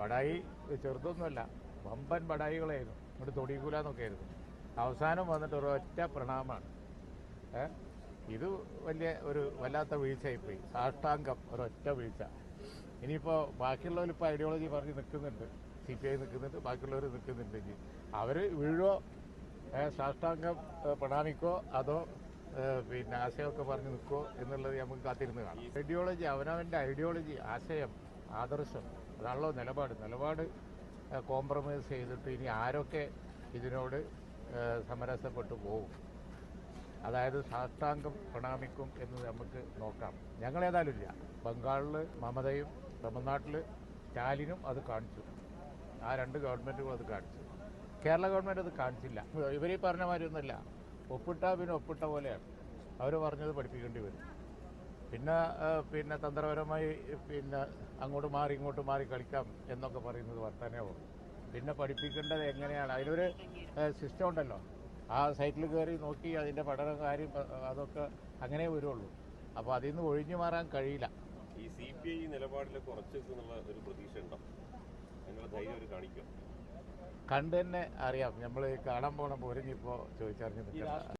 ബടായി ചെറുതൊന്നുമല്ല വമ്പൻ ബടായികളായിരുന്നു ഇങ്ങോട്ട് തൊടികൂലെന്നൊക്കെ ആയിരുന്നു അവസാനം വന്നിട്ട് ഒരൊറ്റ പ്രണാമമാണ്. പ്രണാമാണ് ഇത് വലിയ ഒരു വല്ലാത്ത വീഴ്ചയായിപ്പോയി. സാഷ്ടാംഗം ഒരൊറ്റ വീഴ്ച. ഇനിയിപ്പോൾ ബാക്കിയുള്ളവർ ഇപ്പോൾ ഐഡിയോളജി പറഞ്ഞ് നിൽക്കുന്നുണ്ട്. സി പി ഐ നിൽക്കുന്നുണ്ട് ബാക്കിയുള്ളവർ നിൽക്കുന്നുണ്ടെങ്കിൽ അവർ വീഴോ? സാഷ്ടാംഗം പ്രണാമിക്കോ? അതോ പിന്നെ ആശയമൊക്കെ പറഞ്ഞ് നിൽക്കുമോ എന്നുള്ളത് നമുക്ക് കാത്തിരുന്ന് കാണാം. ഐഡിയോളജി അവനവന്റെ ഐഡിയോളജി ആശയം ആദർശം. അതാണല്ലോ നിലപാട്. നിലപാട് കോംപ്രമൈസ് ചെയ്തിട്ട് ഇനി ആരൊക്കെ ഇതിനോട് സമരസപ്പെട്ടു പോകും അതായത് സാഷ്ടാംഗം പ്രണാമിക്കും എന്ന് നമുക്ക് നോക്കാം. ഞങ്ങൾ ഏതായാലും ഇല്ല. ബംഗാളിൽ മമതയും തമിഴ്നാട്ടിൽ സ്റ്റാലിനും അത് കാണിച്ചു. ആ രണ്ട് ഗവൺമെന്റുകളും അത് കാണിച്ചു. കേരള ഗവൺമെന്റ് അത് കാണിച്ചില്ല. ഇവരീ പറഞ്ഞ മാതിരി ഒന്നുമില്ല ഒപ്പിട്ട പിന്നെ ഒപ്പിട്ട പോലെയാണ്. അവർ പറഞ്ഞത് പഠിപ്പിക്കേണ്ടി വരും. പിന്നെ പിന്നെ തന്ത്രപരമായി പിന്നെ അങ്ങോട്ട് മാറി ഇങ്ങോട്ട് മാറി കളിക്കാം എന്നൊക്കെ പറയുന്നത് വർത്തമാനമാവും പിന്നെ പഠിപ്പിക്കേണ്ടത് എങ്ങനെയാണ്? അതിനൊരു സിസ്റ്റം ഉണ്ടല്ലോ. ആ സൈറ്റിൽ കയറി നോക്കി അതിന്റെ പഠനം കാര്യം അതൊക്കെ അങ്ങനെ വരുള്ളൂ. അപ്പോൾ അതിൽ നിന്ന് ഒഴിഞ്ഞു മാറാൻ കഴിയില്ല. ഈ സി പി ഐ നിലപാടിൽ ഉറച്ചു ഒരു പ്രതീക്ഷ ഉണ്ടോ? ധൈര്യം ഒരു കാണിക്കും? കണ്ട് തന്നെ അറിയാം. നമ്മൾ കാണാൻ പോകണം പോരെങ്കിൽ ഇപ്പോൾ നിൽക്കണ്ട.